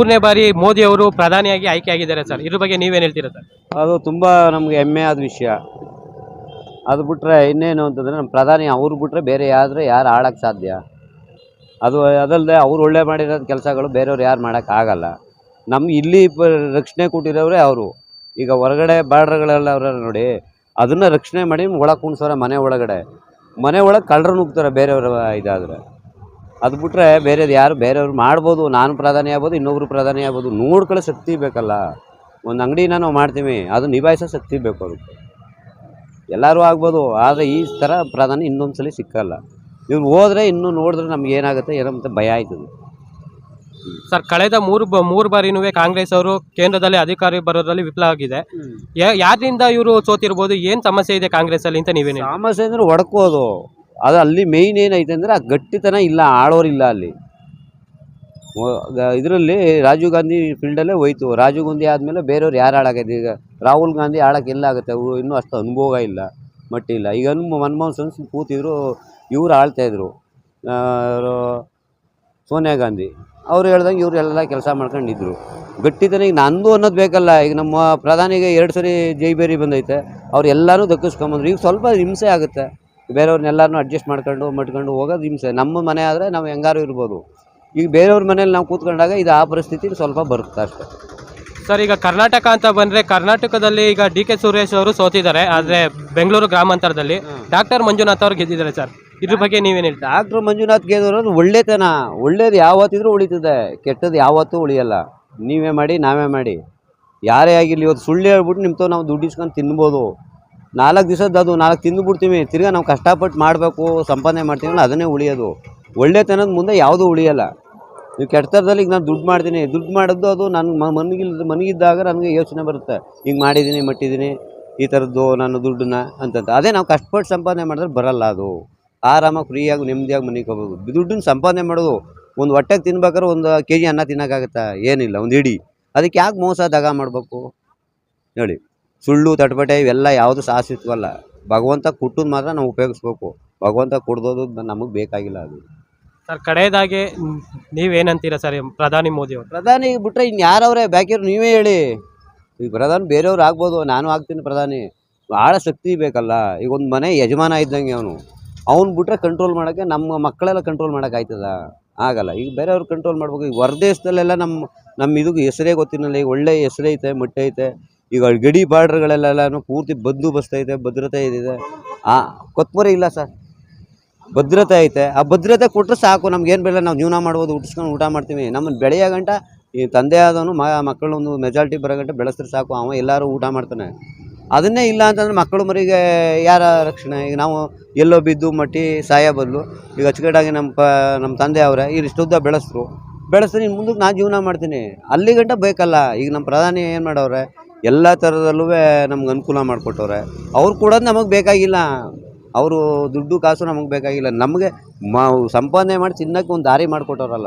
ಮೂರನೇ ಬಾರಿ ಮೋದಿ ಅವರು ಪ್ರಧಾನಿಯಾಗಿ ಆಯ್ಕೆ ಆಗಿದ್ದಾರೆ ಸರ್. ಇದ್ರ ಬಗ್ಗೆ ನೀವೇನು ಹೇಳ್ತೀರಾ ಸರ್? ಅದು ತುಂಬ ನಮಗೆ ಹೆಮ್ಮೆ ಆದ ವಿಷಯ. ಅದು ಬಿಟ್ಟರೆ ಇನ್ನೇನು ಅಂತಂದರೆ ನಮ್ಮ ಪ್ರಧಾನಿ ಅವ್ರು ಬಿಟ್ಟರೆ ಬೇರೆ ಯಾರು ಯಾರು ಆಳಕ್ಕೆ ಸಾಧ್ಯ? ಅದು ಅದಲ್ಲದೆ ಅವ್ರು ಒಳ್ಳೆ ಮಾಡಿರೋ ಕೆಲಸಗಳು ಬೇರೆಯವ್ರು ಯಾರು ಮಾಡೋಕ್ಕಾಗಲ್ಲ ನಮ್ಗೆ ಇಲ್ಲಿ ರಕ್ಷಣೆ ಕೊಟ್ಟಿರೋರೇ ಅವರು. ಈಗ ಹೊರಗಡೆ ಬಾರ್ಡ್ರ್ಗಳೆಲ್ಲ ಅವ್ರ ನೋಡಿ, ಅದನ್ನು ರಕ್ಷಣೆ ಮಾಡಿ ಒಳಗೆ ಕುಣ್ಸೋರೆ ಮನೆ ಒಳಗಡೆ. ಮನೆ ಒಳಗೆ ಕಳ್ಳರು ನುಗ್ತಾರೆ ಬೇರೆಯವರ ಇದಾದರೆ. ಅದು ಬಿಟ್ಟರೆ ಬೇರೆದು ಯಾರು ಬೇರೆಯವ್ರು ಮಾಡ್ಬೋದು ನಾನು ಪ್ರಧಾನಿ ಆಗ್ಬೋದು ಇನ್ನೊಬ್ರು ಪ್ರಧಾನಿ ಆಗ್ಬೋದು ನೋಡ್ಕೊಳ್ಳೋ ಶಕ್ತಿ ಬೇಕಲ್ಲ. ಒಂದು ಅಂಗಡಿನ ನಾವು ಮಾಡ್ತೀವಿ ಅದು ನಿಭಾಯಿಸೋ ಶಕ್ತಿ ಬೇಕು ಅದಕ್ಕೆ ಎಲ್ಲರೂ ಆಗ್ಬೋದು ಆದರೆ ಈ ಥರ ಪ್ರಧಾನಿ ಇನ್ನೊಂದು ಸಲ ಸಿಕ್ಕಲ್ಲ. ಇವ್ರು ಹೋದ್ರೆ ಇನ್ನೂ ನೋಡಿದ್ರೆ ನಮ್ಗೆ ಏನಾಗುತ್ತೆ ಏನೋ ಮತ್ತೆ ಭಯ ಆಯ್ತದೆ. ಸರ್ ಕಳೆದ ಮೂರು ಬ ಮೂರು ಬಾರಿನೂ ಕಾಂಗ್ರೆಸ್ ಅವರು ಕೇಂದ್ರದಲ್ಲಿ ಅಧಿಕಾರಿ ಬರೋದ್ರಲ್ಲಿ ವಿಫಲ ಆಗಿದೆ. ಯಾ- ಯಾರಿಂದ ಇವರು ಸೋತಿರ್ಬೋದು ಏನು ಸಮಸ್ಯೆ ಇದೆ ಕಾಂಗ್ರೆಸ್ ಅಲ್ಲಿ ಅಂತ ನೀವೇನು ಸಮಸ್ಯೆ ಅಂದ್ರೆ ಹೊಡ್ಕೋದು. ಅದು ಅಲ್ಲಿ ಮೇಯ್ನ್ ಏನೈತೆ ಅಂದರೆ ಆ ಗಟ್ಟಿತನ ಇಲ್ಲ ಆಳೋರಿಲ್ಲ ಅಲ್ಲಿ. ಇದರಲ್ಲಿ ರಾಜೀವ್ ಗಾಂಧಿ ಫೀಲ್ಡಲ್ಲೇ ಹೋಯ್ತು. ರಾಜೀವ್ ಗಾಂಧಿ ಆದಮೇಲೆ ಬೇರೆಯವ್ರು ಯಾರು ಹಾಳಾಗೈತೆ ಈಗ ರಾಹುಲ್ ಗಾಂಧಿ ಆಳಕ್ಕೆ ಎಲ್ಲಾಗುತ್ತೆ ಅವರು ಇನ್ನೂ ಅಷ್ಟು ಅನುಭವ ಇಲ್ಲ ಮಟ್ಟಿಲ್ಲ ಈಗ ಮನಮೋಹನ್ ಸಿಂಗ್ ಕೂತಿದ್ರು, ಇವ್ರು ಆಳ್ತಾಯಿದ್ರು ಸೋನಿಯಾ ಗಾಂಧಿ. ಅವ್ರು ಹೇಳ್ದಂಗೆ ಇವ್ರು ಎಲ್ಲ ಕೆಲಸ ಮಾಡ್ಕೊಂಡಿದ್ರು. ಗಟ್ಟಿತನ ಈಗ ನಂದು ಅನ್ನೋದು ಬೇಕಲ್ಲ. ಈಗ ನಮ್ಮ ಪ್ರಧಾನಿಗೆ ಎರಡು ಸರಿ ಜೈಬೇರಿ ಬಂದೈತೆ. ಅವ್ರು ಎಲ್ಲನೂ ದಕ್ಕಿಸ್ಕೊಂಬಂದ್ರು ಈಗ ಸ್ವಲ್ಪ ಹಿಂಸೆ ಆಗುತ್ತೆ. ಬೇರೆಯವ್ರನ್ನೆಲ್ಲರನ್ನೂ ಅಡ್ಜಸ್ಟ್ ಮಾಡ್ಕೊಂಡು ಮಟ್ಕೊಂಡು ಹೋಗೋದು ಹಿಂಸೆ. ನಮ್ಮ ಮನೆ ಆದರೆ ನಾವು ಹೆಂಗಾರು ಇರ್ಬೋದು. ಈಗ ಬೇರೆಯವ್ರ ಮನೇಲಿ ನಾವು ಕೂತ್ಕೊಂಡಾಗ ಇದು ಆ ಪರಿಸ್ಥಿತಿ ಸ್ವಲ್ಪ ಬರುತ್ತೆ ಅಷ್ಟೇ. ಸರ್ ಈಗ ಕರ್ನಾಟಕ ಅಂತ ಬಂದರೆ ಕರ್ನಾಟಕದಲ್ಲಿ ಈಗ ಡಿ ಕೆ ಸುರೇಶ್ ಅವರು ಸೋತಿದ್ದಾರೆ ಆದರೆ ಬೆಂಗಳೂರು ಗ್ರಾಮಾಂತರದಲ್ಲಿ. ಡಾಕ್ಟರ್ ಮಂಜುನಾಥ್ ಅವರು ಗೆದ್ದಿದ್ದಾರೆ ಸರ್. ಇದ್ರ ಬಗ್ಗೆ ನೀವೇನು ಹೇಳ್ತೀರಾ? ಡಾಕ್ಟರ್ ಮಂಜುನಾಥ್ ಗೆದ್ದವರು ಒಳ್ಳೆತನ. ಒಳ್ಳೇದು ಯಾವತ್ತಿದ್ರೂ ಉಳಿತದೆ. ಕೆಟ್ಟದ್ದು ಯಾವತ್ತೂ ಉಳಿಯಲ್ಲ. ನೀವೇ ಮಾಡಿ ನಾವೇ ಮಾಡಿ. ಯಾರೇ ಆಗಿರಲಿ ಇವತ್ತು ಸುಳ್ಳು ಹೇಳ್ಬಿಟ್ಟು ನಿಮ್ಮ ನಾವು ದುಡ್ಡು ಇಸ್ಕೊಂಡು ತಿನ್ಬೋದು. ನಾಲ್ಕು ದಿವಸದ್ದು ಅದು, ನಾಲ್ಕು ತಿಂದುಬಿಡ್ತೀವಿ ತಿರ್ಗಾ ನಾವು ಕಷ್ಟಪಟ್ಟು ಮಾಡಬೇಕು, ಸಂಪಾದನೆ ಮಾಡ್ತೀವಲ್ಲ ಅದನ್ನೇ ಉಳಿಯೋದು. ಒಳ್ಳೆತನದ ಮುಂದೆ ಯಾವುದೂ ಉಳಿಯೋಲ್ಲ. ನೀವು ಕೆಟ್ಟದಲ್ಲಿ ಈಗ ನಾನು ದುಡ್ಡು ಮಾಡ್ತೀನಿ. ದುಡ್ಡು ಮಾಡಿದ್ದು ಅದು ನನ್ನ ಮನಗಿಲ್ ಮನಗಿದ್ದಾಗ ನನಗೆ ಯೋಚನೆ ಬರುತ್ತೆ. ಹಿಂಗೆ ಮಾಡಿದ್ದೀನಿ ಮಟ್ಟಿದ್ದೀನಿ ಈ ಥರದ್ದು ನಾನು ದುಡ್ಡನ್ನ ಅಂತಂತ. ಅದೇ ನಾವು ಕಷ್ಟಪಟ್ಟು ಸಂಪಾದನೆ ಮಾಡಿದ್ರೆ ಬರಲ್ಲ ಅದು. ಆರಾಮಾಗಿ, ಫ್ರೀಯಾಗಿ, ನೆಮ್ಮದಿಯಾಗಿ ಮನೆಗೆ ಹೋಗ್ಬೋದು. ದುಡ್ಡನ್ನು ಸಂಪಾದನೆ ಮಾಡೋದು ಒಂದು ಹೊಟ್ಟೆಗೆ ತಿನ್ಬೇಕಾದ್ರೆ ಒಂದು ಕೆ ಜಿ ಅನ್ನ ತಿನ್ನೋಕ್ಕಾಗತ್ತಾ? ಏನಿಲ್ಲ, ಒಂದು ಇಡೀ. ಅದಕ್ಕೆ ಯಾಕೆ ಮೋಸ, ದಗ ಮಾಡಬೇಕು? ಹೇಳಿ. ಸುಳ್ಳು ತಟಪಟೆ ಇವೆಲ್ಲ ಯಾವುದು ಸಾಹಸಿತ್ವಲ್ಲ ಭಗವಂತ ಕೊಟ್ಟದ್ದು ಮಾತ್ರ ನಾವು ಉಪಯೋಗಿಸ್ಬೇಕು. ಭಗವಂತ ಕೊಡ್ದೋದು ನಮಗೆ ಬೇಕಾಗಿಲ್ಲ ಅದು. ಸರ್ ಕಡೆಯದಾಗಿ ನೀವೇನಂತೀರಾ ಸರ್ ಪ್ರಧಾನಿ ಮೋದಿ ಅವರು? ಪ್ರಧಾನಿ ಬಿಟ್ಟರೆ ಇನ್ನು ಯಾರವ್ರೆ? ಬ್ಯಾಕಿರು ನೀವೇ ಹೇಳಿ. ಈಗ ಪ್ರಧಾನಿ ಬೇರೆಯವ್ರು ಆಗ್ಬೋದು ನಾನು ಆಗ್ತೀನಿ ಪ್ರಧಾನಿ. ಭಾಳ ಶಕ್ತಿ ಬೇಕಲ್ಲ. ಈಗ ಒಂದು ಮನೆ ಯಜಮಾನ ಇದ್ದಂಗೆ ಅವನು. ಅವ್ನು ಬಿಟ್ರೆ ಕಂಟ್ರೋಲ್ ಮಾಡೋಕ್ಕೆ ನಮ್ಮ ಮಕ್ಕಳೆಲ್ಲ ಕಂಟ್ರೋಲ್ ಮಾಡೋಕ್ಕಾಯ್ತದ ಆಗಲ್ಲ. ಈಗ ಬೇರೆಯವ್ರು ಕಂಟ್ರೋಲ್ ಮಾಡ್ಬೇಕು. ಈಗ ಹೊರದೇಶದಲ್ಲೆಲ್ಲ ನಮ್ಮ ನಮ್ಮ ಇದಕ್ಕೆ ಹೆಸರೇ ಗೊತ್ತಿರಲಿಲ್ಲ ಈಗ ಒಳ್ಳೆಯ ಹೆಸರೈತೆ ಮಟ್ಟೈತೆ ಈಗ ಗಡಿ ಬಾರ್ಡ್ರ್ಗಳೆಲ್ಲೆಲ್ಲನೂ ಪೂರ್ತಿ ಬಂದೋಬಸ್ತ್ ಐತೆ, ಭದ್ರತೆ ಇದೆ ಆ, ಕೊತ್ಮರಿ ಇಲ್ಲ ಸರ್. ಭದ್ರತೆ ಐತೆ. ಆ ಭದ್ರತೆ ಕೊಟ್ಟರೆ ಸಾಕು ನಮ್ಗೇನು ಬೇಡ ನಾವು ಜೀವನ ಮಾಡ್ಬೋದು, ಉಟ್ಸ್ಕೊಂಡು ಊಟ ಮಾಡ್ತೀವಿ. ನಮ್ಮನ್ನು ಬೆಳೆಯೋ ಗಂಟ, ಈ ತಂದೆ ಆದವನು, ಮ, ಮಕ್ಕಳೊಂದು ಮೆಜಾರಿಟಿ ಬರೋ ಗಂಟ ಬೆಳೆಸ್ರೆ ಸಾಕು, ಅವ ಎಲ್ಲರೂ ಊಟ ಮಾಡ್ತಾನೆ. ಅದನ್ನೇ ಇಲ್ಲ ಅಂತಂದ್ರೆ ಮಕ್ಕಳು ಮರಿಗೆ ಯಾರ ರಕ್ಷಣೆ? ಈಗ ನಾವು ಎಲ್ಲೋ ಬಿದ್ದು ಮಟ್ಟಿ ಸಾಯ ಬದಲು, ಈಗ ಅಚ್ಚುಕಟ್ಟಾಗಿ ನಮ್ಮ ಪ, ನಮ್ಮ ತಂದೆ ಅವರೇ ಇಷ್ಟುದ್ದ ಬೆಳೆಸಿದ್ರು ಬೆಳೆಸ್ತೀನಿ ಇನ್ನು ಮುಂದಕ್ಕೆ ನಾನು ಜೀವನ ಮಾಡ್ತೀನಿ. ಅಲ್ಲಿ ಗಂಟ ಬೇಕಲ್ಲ. ಈಗ ನಮ್ಮ ಪ್ರಧಾನಿ ಏನು ಮಾಡವ್ರೆ? ಎಲ್ಲ ಥರದಲ್ಲೂ ನಮ್ಗೆ ಅನುಕೂಲ ಮಾಡಿಕೊಟ್ಟವ್ರೆ. ಅವ್ರು ಕೂಡ ನಮಗೆ ಬೇಕಾಗಿಲ್ಲ. ಅವರು ದುಡ್ಡು ಕಾಸು ನಮಗೆ ಬೇಕಾಗಿಲ್ಲ. ನಮಗೆ ಮಾ, ಸಂಪಾದನೆ ಮಾಡಿ ತಿನ್ನೋಕ್ಕೆ ಒಂದು ದಾರಿ ಮಾಡಿಕೊಟ್ಟವ್ರಲ್ಲ.